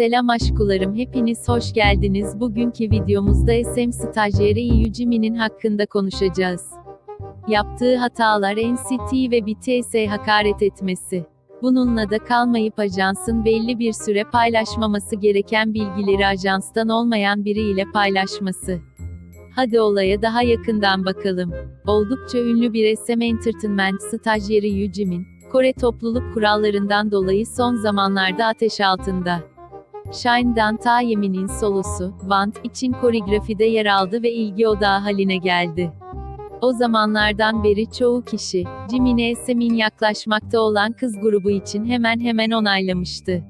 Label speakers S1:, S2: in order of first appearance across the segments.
S1: Selam aşkularım hepiniz hoş geldiniz. Bugünkü videomuzda SM stajyeri Yujimin'in hakkında konuşacağız. Yaptığı hatalar NCT ve BTS'e hakaret etmesi. Bununla da kalmayıp ajansın belli bir süre paylaşmaması gereken bilgileri ajanstan olmayan biriyle paylaşması. Hadi olaya daha yakından bakalım. Oldukça ünlü bir SM Entertainment stajyeri Yujimin, Kore topluluk kurallarından dolayı son zamanlarda ateş altında. Shine'dan Taeymin'in solosu, Want için koreografide yer aldı ve ilgi odağı haline geldi. O zamanlardan beri çoğu kişi, Jimin'e SM'in yaklaşmakta olan kız grubu için hemen hemen onaylamıştı.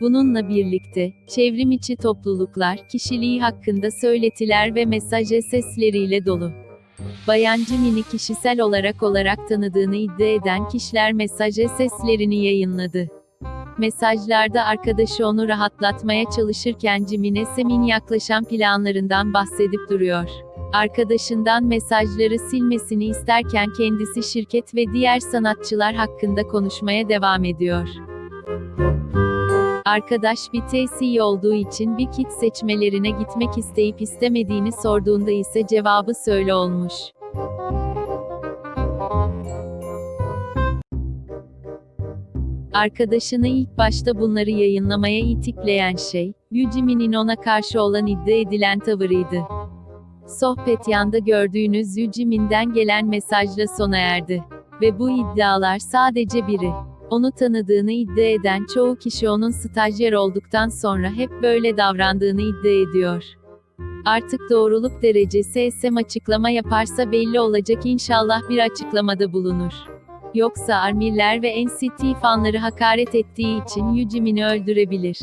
S1: Bununla birlikte, çevrim içi topluluklar, kişiliği hakkında söyletiler ve mesaj sesleriyle dolu. Bayan Jimin'i kişisel olarak olarak tanıdığını iddia eden kişiler mesaj seslerini yayınladı. Mesajlarda arkadaşı onu rahatlatmaya çalışırken Jimin'e Sem'in yaklaşan planlarından bahsedip duruyor. Arkadaşından mesajları silmesini isterken kendisi şirket ve diğer sanatçılar hakkında konuşmaya devam ediyor. Arkadaş bir TC olduğu için bir kit seçmelerine gitmek isteyip istemediğini sorduğunda ise cevabı söyle olmuş. Arkadaşını ilk başta bunları yayınlamaya itikleyen şey, Yujimin'in ona karşı olan iddia edilen tavırıydı. Sohbet yanda gördüğünüz Yujimin'den gelen mesajla sona erdi. Ve bu iddialar sadece biri. Onu tanıdığını iddia eden çoğu kişi onun stajyer olduktan sonra hep böyle davrandığını iddia ediyor. Artık doğruluk derecesi SM açıklama yaparsa belli olacak inşallah bir açıklamada bulunur. Yoksa Armiller ve NCT fanları hakaret ettiği için Yujimin'i öldürebilir.